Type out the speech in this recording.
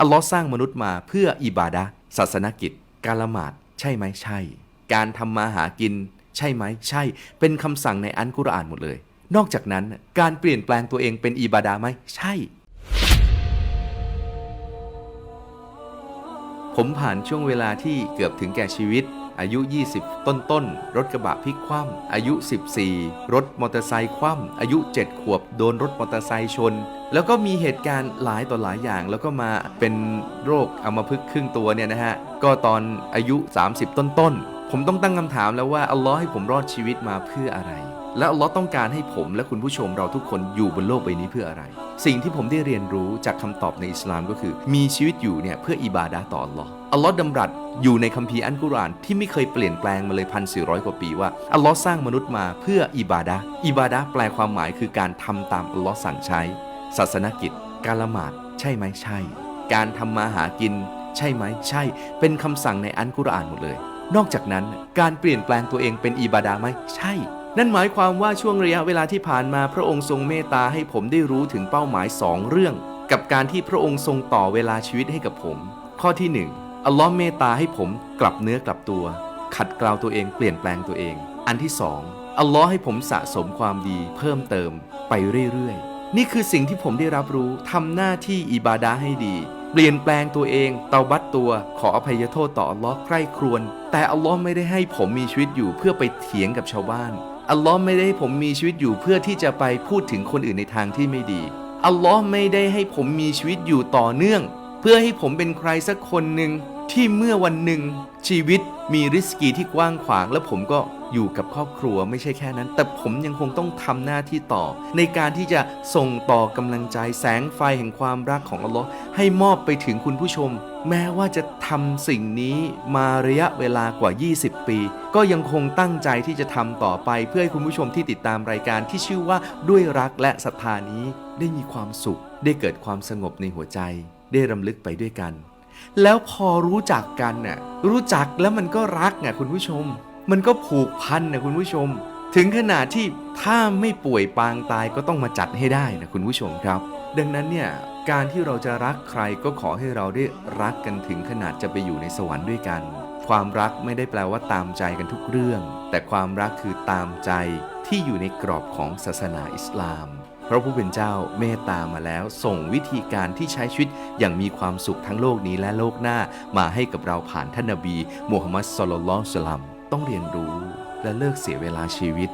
อัลลอฮ์สร้างมนุษย์มาเพื่ออิบาดะศาสนกิจ การละหมาดใช่ไหมใช่ การทำมาหากิน ใช่ไหมใช่ เป็นคำสั่งในอันกุรอานหมดเลย นอกจากนั้นการเปลี่ยนแปลงตัวเองเป็นอิบาดะไหมใช่ ผมผ่านช่วงเวลาที่เกือบถึงแก่ชีวิต อายุ 20 ต้นต้น รถกระบะพลิกคว่ำอายุ 14 รถมอเตอร์ไซค์คว่ำอายุ 7 ขวบ โดนรถมอเตอร์ไซค์ชน แล้วก็มีเหตุการณ์หลายต่อหลายอย่าง แล้วก็มาเป็นโรคอัมพฤกษ์ครึ่งตัวเนี่ยนะฮะ ก็ตอนอายุ 30 ต้นต้น ผมต้องตั้งคำถามแล้วว่าอัลลอฮ์ให้ผมรอดชีวิตมาเพื่ออะไร และอัลลอฮ์ต้องการให้ผมและคุณผู้ชมเราทุกคนอยู่บนโลกใบนี้เพื่ออะไร สิ่งที่ผมได้เรียนรู้จากคำตอบในอิสลามก็คือ มีชีวิตอยู่เนี่ยเพื่ออิบาดะห์ต่ออัลลอฮ์อัลลอฮ์ดำรัสอยู่ในคัมภีร์อันกุรอานที่ไม่เคยเปลี่ยนแปลงมาเลยพันสี่ร้อยกว่าปีว่าอัลลอฮ์สร้างมนุษย์มาเพื่ออิบาดะห์อิบาดะห์แปลความหมายคือการทำตามอัลลอฮ์สั่งใช้ ศาสนกิจ การละหมาดใช่ไหมใช่ การทำมาหากิน ใช่ไหมใช่ เป็นคำสั่งในอันกุรอานหมดเลย นอกจากนั้นการเปลี่ยนแปลงตัวเองเป็นอิบาดะห์ไหมใช่ นั่นหมายความว่าช่วงระยะเวลาที่ผ่านมาพระองค์ทรงเมตตาให้ผมได้รู้ถึงเป้าหมายสองเรื่อง กับการที่พระองค์ทรงต่อเวลาชีวิตให้กับผม ข้อที่หนึ่งอัลลอฮ์เมตตาให้ผมกลับเนื้อกลับตัว ขัดเกลาตัวเองเปลี่ยนแปลงตัวเอง อันที่สองอัลลอฮ์ให้ผมสะสมความดี เพิ่มเติมไปเรื่อยๆ นี่คือสิ่งที่ผมได้รับรู้ทำหน้าที่อิบาดะห์ให้ดี เปลี่ยนแปลงตัวเอง เตาบัตตัว ขออภัยโทษต่ออัลลอฮ์ใคร่ครวญแต่อัลลอฮ์ไม่ได้ให้ผมมีชีวิตอยู่เพื่อไปเถียงกับชาวบ้าน อัลลอฮ์ไม่ได้ให้ผมมีชีวิตอยู่เพื่อที่จะไปพูดถึงคนอื่นในทางที่ไม่ดี อัลลอฮ์ไม่ได้ให้ผมมีชีวิตอยู่ต่อเนื่อง เพื่อให้ผมเป็นใครสักคนหนึ่งที่เมื่อวันหนึ่งชีวิตมีริสกีที่กว้างขวาง และผมก็ อยู่กับครอบครัวไม่ใช่แค่นั้น แต่ผมยังคงต้องทำหน้าที่ต่อ ในการที่จะส่งต่อกำลังใจแสงไฟแห่งความรักของอัลลอฮ์ให้มอบไปถึงคุณผู้ชม แม้ว่าจะทำสิ่งนี้มาระยะเวลากว่า 20 ปี ก็ยังคงตั้งใจที่จะทำต่อไป เพื่อให้คุณผู้ชมที่ติดตามรายการที่ชื่อว่าด้วยรักและศรัทธานี้ได้มีความสุข ได้เกิดความสงบในหัวใจ ได้รำลึกไปด้วยกัน แล้วพอรู้จักกันน่ะรู้จักแล้วมันก็รักน่ะคุณผู้ชม มันก็ผูกพันนะคุณผู้ชม ถึงขนาดที่ถ้าไม่ป่วยปางตายก็ต้องมาจัดให้ได้นะคุณผู้ชมครับ ดังนั้นเนี่ยการที่เราจะรักใครก็ขอให้เราได้รักกันถึงขนาดจะไปอยู่ในสวรรค์ด้วยกัน ความรักไม่ได้แปลว่าตามใจกันทุกเรื่อง แต่ความรักคือตามใจที่อยู่ในกรอบของศาสนาอิสลามพระผู้เป็นเจ้าเมตตามาแล้วส่งวิธีการที่ใช้ชีวิตอย่างมีความสุขทั้งโลกนี้และโลกหน้ามาให้กับเราผ่านท่านนบีมูฮัมมัดสุลลัลลอฮุสลัม ต้องเรียนรู้และเลิกเสียเวลาชีวิต